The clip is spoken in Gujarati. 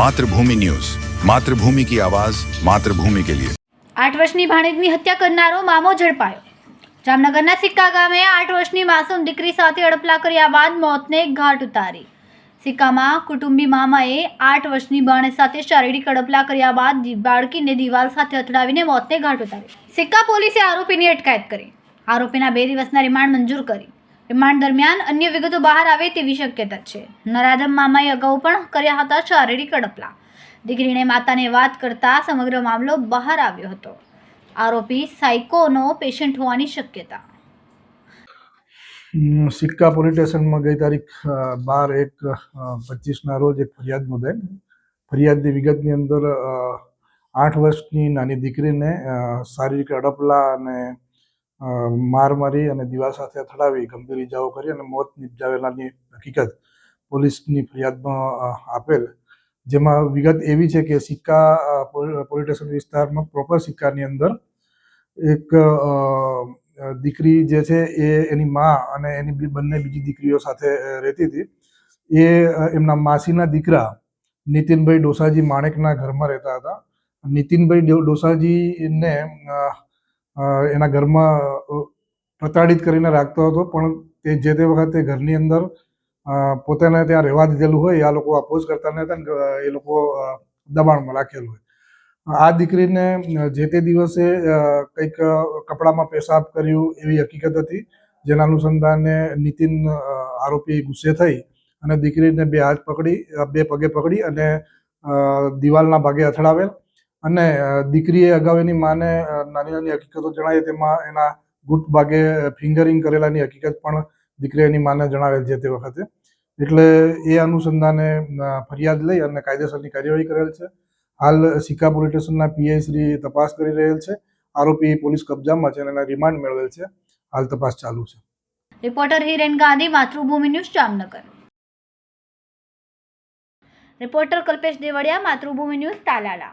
માતૃભૂમિ ન્યૂઝ. માતૃભૂમિ કી આવાજ, માતૃભૂમિ કે લિયે. આઠ વર્ષની ભાણેજની હત્યા કરનારો મામો ઝડપાયો. જામનગરના સિક્કા ગામે આઠ વર્ષની માસૂમ દીકરી સાથે અડપલા કર્યા બાદ મોતને ઘાટ ઉતારી. સિક્કામાં કુટુંબી મામાએ આઠ વર્ષની બાણે સાથે શારીરિક અડપલા કર્યા બાદ બાળકીને દિવાલ સાથે અથડાવીને મોતને ઘાટ ઉતારી સિક્કા પોલીસે આરોપીની અટકાયત કરી. આરોપીના બે દિવસના રિમાન્ડ મંજૂર કરી. રિમાન્ડ દરમિયાન અન્ય વિગતો બહાર આવે તેવી શક્યતા છે. નરાધમ મામાએ અગાઉ પણ કર્યા હતા શારીરિક અડપલા. દીકરીને માતાને વાત કરતા સમગ્ર મામલો બહાર આવ્યો હતો. આરોપી સાયકોનો પેશન્ટ હોવાની શક્યતા. સિક્કા પોલીસ સ્ટેશનમાં ગઈ તારીખ બાર એક પચીસના રોજ એક ફરિયાદ નોંધાઈ. ફરિયાદની વિગતની અંદર આઠ વર્ષની નાની દીકરીને શારીરિક અડપલા અને માર મારી અને દીવા સાથે અથડાવી ગંભીર ઇજાઓ કરી અને મોત નિપજાવેલાની હકીકત પોલીસની ફરિયાદમાં આપેલ. જેમાં વિગત એવી છે કે સિક્કા પોલીસ સ્ટેશન વિસ્તારમાં પ્રોપર સિક્કાની અંદર એક દીકરી જે છે એ એની મા અને એની બંને બીજી દીકરીઓ સાથે રહેતી હતી. એ એમના માસીના દીકરા નીતિનભાઈ ડોસાજી માણેકના ઘરમાં રહેતા હતા. નીતિનભાઈ ડોસાજીને એના ઘરમાં પ્રતાડિત કરીને રાખતો હતો, પણ તે જે તે વખતે ઘરની અંદર પોતાને ત્યાં રહેવા દીધેલું હોય, આ લોકો અપોઝ કરતા ન હતા એ લોકો દબાણમાં રાખેલું હોય. આ દીકરીને જે તે દિવસે કંઈક કપડામાં પેશાબ કર્યું એવી હકીકત હતી, જેના અનુસંધાને નીતિન આરોપી ગુસ્સે થઈ અને દીકરીને બે હાથ પકડી બે પગે પકડી અને દિવાલના ભાગે અથડાવેલ. અને દીકરીએ અગાઉ એની માને નાની નાની હકીકતો જણાવી, તેમાં એના ગુપ્ત ભાગે ફિંગરિંગ કરેલાની હકીકત પણ દીકરીએ એની માને જણાવેલ છે તે વખતે. એટલે એ અનુસંધાને ફરિયાદ લઈ અને કાયદેસરની કાર્યવાહી કરેલ છે. હાલ સિક્કા પોલીસ સ્ટેશનના પીઆઈ શ્રી તપાસ કરી રહેલ છે. આરોપી પોલીસ કબજામાં છે અને એના રિમાન્ડ મેળવેલ છે. હાલ તપાસ ચાલુ છે. Reporter Hiren Gandhi, Mathrubhumi news Jamnagar. Reporter Kalpesh Devadiya, Mathrubhumi news Talala.